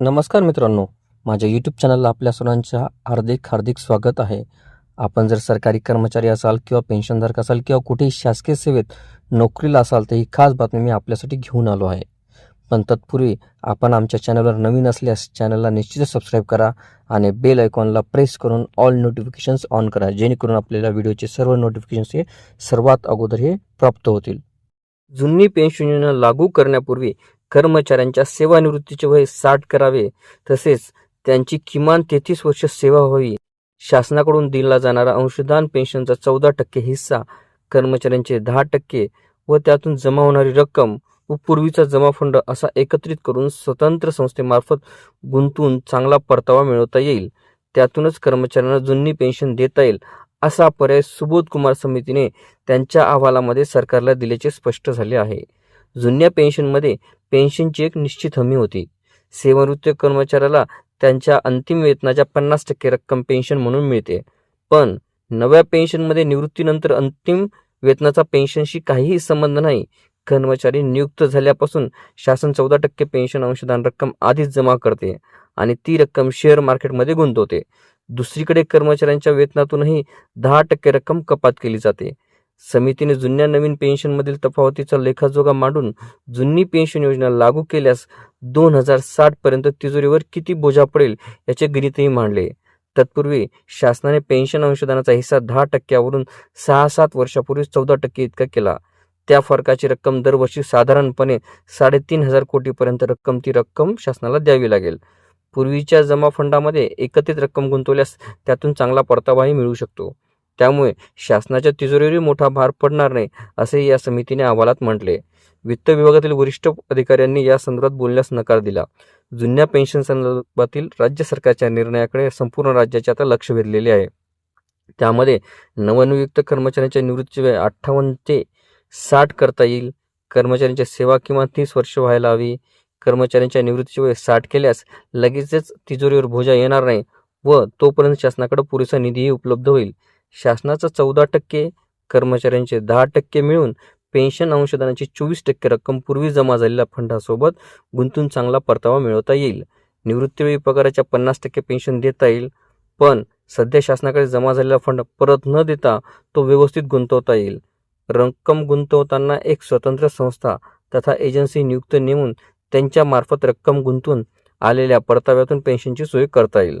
नमस्कार मित्रांनो माझ्या यूट्यूब चॅनलला आपल्या सर्वांच्या हार्दिक हार्दिक स्वागत आहे. आपण जर सरकारी कर्मचारी असाल किंवा पेन्शनधारक असाल किंवा कुठेही शासकीय सेवेत नोकरीला असाल तर ही खास बातमी मी आपल्यासाठी घेऊन आलो आहे. पण तत्पूर्वी आपण आमच्या चॅनलवर नवीन असल्यास चॅनलला निश्चितच सबस्क्राईब करा आणि बेल आयकॉनला प्रेस करून ऑल नोटिफिकेशन्स ऑन करा जेणेकरून आपल्याला व्हिडिओचे सर्व नोटिफिकेशन्स हे सर्वात अगोदर हे प्राप्त होतील. जुनी पेन्शन योजना लागू करण्यापूर्वी कर्मचाऱ्यांच्या सेवानिवृत्तीचे वय साठ करावे तसेच त्यांची किमान तेहतीस वर्ष सेवा व्हावी. शासनाकडून दिला जाणारा अंशदान पेन्शनचा चौदा टक्के हिस्सा कर्मचाऱ्यांचे दहा टक्के व त्यातून जमा होणारी रक्कम व पूर्वीचा जमा फंड असा एकत्रित करून स्वतंत्र संस्थेमार्फत गुंतून चांगला परतावा मिळवता येईल. त्यातूनच कर्मचाऱ्यांना जुनी पेन्शन देता येईल असा पर्याय सुबोध कुमार समितीने त्यांच्या अहवालामध्ये सरकारला दिल्याचे स्पष्ट झाले आहे. जुन्या पेन्शनमध्ये पेन्शनची एक निश्चित हमी होती. सेवानिवृत्त कर्मचाऱ्याला त्यांच्या अंतिम वेतनाच्या पन्नास टक्के रक्कम पेन्शन म्हणून मिळते. पण नव्या पेन्शनमध्ये निवृत्तीनंतर अंतिम वेतनाचा पेन्शनशी काहीही संबंध नाही. कर्मचारी नियुक्त झाल्यापासून शासन चौदा टक्के पेन्शन अंशदान रक्कम आधीच जमा करते आणि ती रक्कम शेअर मार्केटमध्ये गुंतवते. दुसरीकडे कर्मचाऱ्यांच्या वेतनातूनही दहा टक्के रक्कम कपात केली जाते. समितीने जुन्या नवीन पेन्शनमधील तफावतीचा लेखाजोखा मांडून जुनी पेन्शन योजना लागू केल्यास दोन हजार साठपर्यंत तिजोरीवर किती बोजा पडेल याचे गणितही मांडले. तत्पूर्वी शासनाने पेन्शन अंशदानाचा हिस्सा दहा टक्क्यावरून सहा सात वर्षापूर्वी चौदा टक्के इतका केला. त्या फरकाची रक्कम दरवर्षी साधारणपणे साडेतीन हजार कोटीपर्यंत रक्कम ती रक्कम शासनाला द्यावी लागेल. पूर्वीच्या जमा फंडामध्ये एकत्रित रक्कम गुंतवल्यास त्यातून चांगला परतावाही मिळू शकतो. त्यामुळे शासनाच्या तिजोरीवरही मोठा भार पडणार नाही असे या समितीने अहवालात म्हटले. वित्त विभागातील वरिष्ठ अधिकाऱ्यांनी या संदर्भात बोलण्यास नकार दिला. जुन्या पेन्शन संदर्भातील राज्य सरकारच्या निर्णयाकडे संपूर्ण राज्याचे आता लक्ष वेधलेले आहे. त्यामध्ये नवनियुक्त कर्मचाऱ्यांच्या निवृत्ती वेळ अठ्ठावन्न ते साठ करता येईल. कर्मचाऱ्यांची सेवा किमान तीस वर्ष व्हायला हवी. कर्मचाऱ्यांच्या निवृत्तीची वय साठ केल्यास लगेचच तिजोरीवर भोजा येणार नाही व तोपर्यंत शासनाकडे पुरेसा निधीही उपलब्ध होईल. शासनाचा चौदा टक्के कर्मचाऱ्यांचे दहा टक्के मिळून पेन्शन अंशदानाची चोवीस टक्के रक्कम पूर्वी जमा झालेल्या फंडासोबत गुंतून चांगला परतावा मिळवता येईल. निवृत्तीवेळी पगाराच्या पन्नास टक्के पेन्शन देता येईल पण सध्या शासनाकडे जमा झालेला फंड परत न देता तो व्यवस्थित गुंतवता येईल. रक्कम गुंतवताना एक स्वतंत्र संस्था तथा एजन्सी नियुक्त नेमून त्यांच्यामार्फत रक्कम गुंतून आलेल्या परताव्यातून पेन्शनची सोय करता येईल.